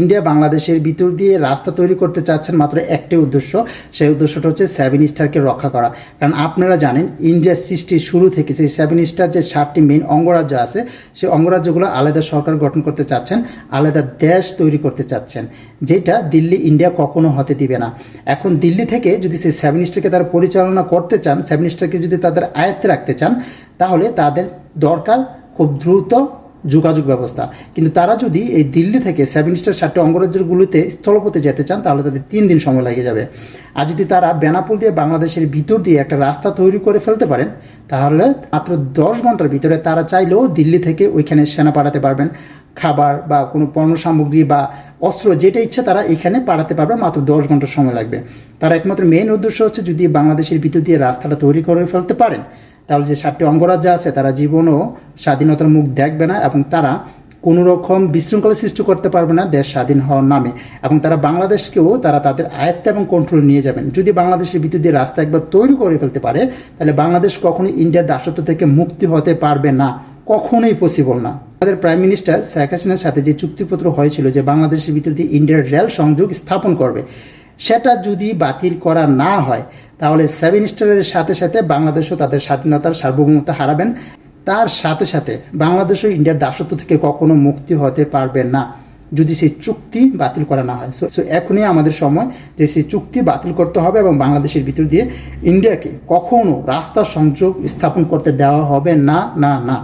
India বাংলাদেশের ভিতর দিয়ে রাস্তা তৈরি করতে চাচ্ছেন মাত্র একটি উদ্দেশ্য। সেই উদ্দেশ্যটা হচ্ছে সেভেন স্টারকে রক্ষা করা। কারণ আপনারা জানেন, ইন্ডিয়ার সৃষ্টির শুরু থেকে সেই সেভেন স্টার যে সাতটি মেইন অঙ্গরাজ্য আছে, সেই অঙ্গরাজ্যগুলো আলাদা সরকার গঠন করতে চাচ্ছেন, আলাদা দেশ তৈরি করতে চাচ্ছেন, যেটা দিল্লি ইন্ডিয়া কখনো হতে দিবে না। এখন দিল্লি থেকে যদি সেই সেভেন স্টারকে তারা পরিচালনা করতে চান, সেভেন স্টারকে যদি তাদের আয়ত্তে রাখতে চান, তাহলে তাদের দরকার খুব দ্রুত যোগাযোগ ব্যবস্থা। কিন্তু তারা যদি এই দিল্লি থেকে সেভেন স্টার সাতটি অঙ্গরাজ্যগুলিতে স্থলপথে যেতে চান, তাহলে তাদের তিন দিন সময় লেগে যাবে। আর যদি তারা বেনাপুল দিয়ে বাংলাদেশের ভিতর দিয়ে একটা রাস্তা তৈরি করে ফেলতে পারেন, তাহলে মাত্র দশ ঘণ্টার ভিতরে তারা চাইলেও দিল্লি থেকে ওইখানে সেনা পাঠাতে পারবেন। খাবার বা কোনো পণ্য সামগ্রী বা অস্ত্র, যেটা ইচ্ছা তারা এখানে পাঠাতে পারবে, মাত্র দশ ঘণ্টা সময় লাগবে। তারা একমাত্র মেইন উদ্দেশ্য হচ্ছে যদি বাংলাদেশের ভিতর দিয়ে রাস্তাটা তৈরি করে ফেলতে পারেন, তাহলে যে সাতটি অঙ্গরাজ্য আছে, তারা জীবনও স্বাধীনতার মুখ দেখবে না এবং তারা কোনো রকম বিশৃঙ্খলা সৃষ্টি করতে পারবে না দেশ স্বাধীন হওয়ার নামে। এবং তারা বাংলাদেশকেও তারা তাদের আয়ত্ত এবং কন্ট্রোল নিয়ে যাবেন। যদি বাংলাদেশের ভিতর দিয়ে রাস্তা একবার তৈরি করে ফেলতে পারে, তাহলে বাংলাদেশ কখনোই ইন্ডিয়ার দাসত্ব থেকে মুক্তি হতে পারবে না। কখনোই পসিবল না। আমাদের প্রাইম মিনিস্টার শেখ হাসিনার সাথে যে চুক্তিপত্র হয়েছিল যে বাংলাদেশের ভিতর দিয়ে ইন্ডিয়ার রেল সংযোগ স্থাপন করবে, সেটা যদি বাতিল করা না হয়, তাহলে সেভেন স্টারের সাথে সাথে বাংলাদেশও তাদের স্বাধীনতার সার্বভৌমত্ব হারাবেন। তার সাথে সাথে বাংলাদেশও ইন্ডিয়ার দাসত্ব থেকে কখনো মুক্তি হতে পারবে না, যদি সেই চুক্তি বাতিল করা না হয়। সো এখনই আমাদের সময় যে সেই চুক্তি বাতিল করতে হবে এবং বাংলাদেশের ভিতর দিয়ে ইন্ডিয়াকে কখনো রাস্তা সংযোগ স্থাপন করতে দেওয়া হবে না না না।